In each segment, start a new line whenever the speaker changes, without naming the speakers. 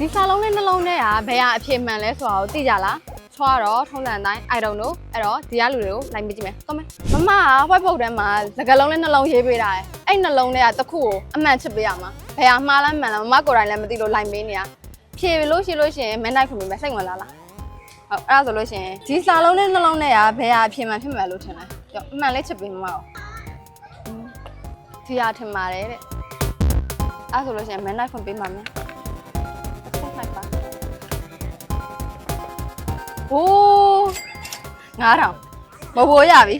ဒီစာလုံးလေးနှလုံးနဲ့ကဘယ်ဟာအဖြစ်မှန်လဲဆိုတာကိုသိကြလားချွားတော့ထုံးလန်တိုင်း I don't know အဲ့တော့ဒီကလူတွေကိုလိုက်မကြည့်မယ်သွားမယ်မမက white board ထဲမှာစကားလုံးလေးနှလုံးရေးပေးတာရဲ့အဲ့နှလုံးလေးကတစ်ခုကိုအမှန်ချစ်ပေးရမှာဘယ်ဟာမှားလားမှန်လားမမကိုယ်တိုင်လည်းမသိလို့လိုက်မေးနေတာဖြေလို့ရှိလို့ရှိရင်မင်းနိုင်ဖွင့်ပေးမယ်စိတ်ဝင်လာလားဟုတ်အဲ့ဒါဆိုလို့ရှိရင်ဒီစာလုံးလေးနှလုံးနဲ့ကဘယ်ဟာအဖြစ်မှန်ဖြစ်မယ်လို့ထင်လဲကြောက်အမှန်လေးချစ်ပေးမှာတော့ဒီဟာထင်ပါတယ်တဲ့အဲ့ဒါဆိုလို့ရှိရင်မင်းနိုင်ဖွင့်ပေးမှာမယ် โอ้9000ဘဘိုးရပြီ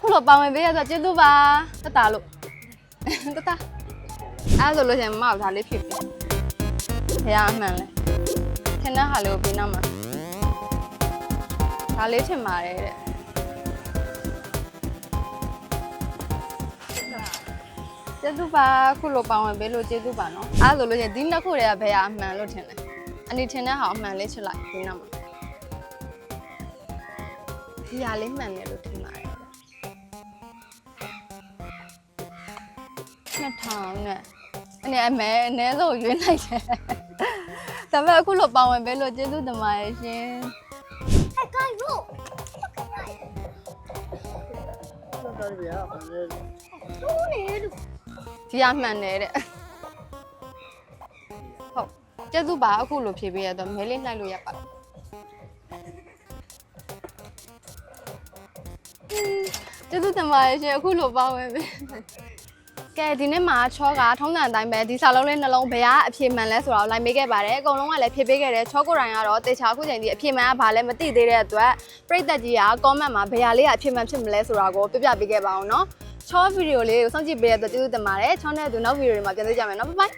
ခုလိုပါဝင်ပေးရဆိုကျေးဇူးပါတတလို့တတအဲ့ဒါဆိုလို့ရှရင်မမကဒါလေးဖြစ်ပြီဘယ်အမှန်လဲထင်တဲ့ဟာလေးကိုပြီးနောက်မှာဒါလေးထင်ပါတယ်တဲ့ကျေးဇူးပါခုလိုပါဝင်ပေးလို့ကျေးဇူးပါနော်အဲ့ဒါဆိုလို့ရှရင်ဒီနှစ်ခုတည်းကဘယ်အမှန်လို့ထင်လဲ အနေထင်တဲ့ဟာအမှန်လေးချစ်လိုက်ဒီနောက်မှာဒီဟာလေးမှန်တယ်လို့ထင်ပါတယ်နှစ်ထောင်နဲ့အနေအမဲအနည်းဆုံးရွေးလိုက်တယ်ဒါပေမဲ့အခုလိုပါဝင်ပေးလို့ကျေးဇူးတင်ပါတယ်ရှင်
အကိုင်
ရို့တော်တော်ရပါမယ်။သူ့နေလို့ဒီအမှန်နဲ့တဲ့ ကျေးဇူးပါအခုလိုဖြေပေးရတော့မဲလေးနှိုက်လို့ရပါကျေးဇူးတင်ပါတယ်ရှင်အခုလိုပါဝင်ပေးကဲဒီနေ့မှာချောကထုံးစံအတိုင်းပဲဒီစာလုံးလေးနှလုံးဘယ်ကအဖြေမှန်လဲဆိုတာကိုလိုက်မေးခဲ့ပါတယ်အကုန်လုံးကလည်းဖြေပေးခဲ့တယ်ချောကိုရိုင်းကတော့တေချာအခုချိန်ဒီအဖြေမှန်ကဘာလဲမသိသေးတဲ့အတွက်ပြိသက်ကြီးက comment မှာဘယ်ဟာလေးကအဖြေမှန်ဖြစ်မလဲဆိုတာကိုပြပြပေးခဲ့ပါအောင်နော်ချောဗီဒီယိုလေးကိုစောင့်ကြည့်ပေးတဲ့အတွက်ကျေးဇူးတင်ပါတယ်ချောနဲ့အတူနောက်ဗီဒီယိုတွေမှာပြန်တွေ့ကြမယ်နော်ဘိုင်ဘိုင်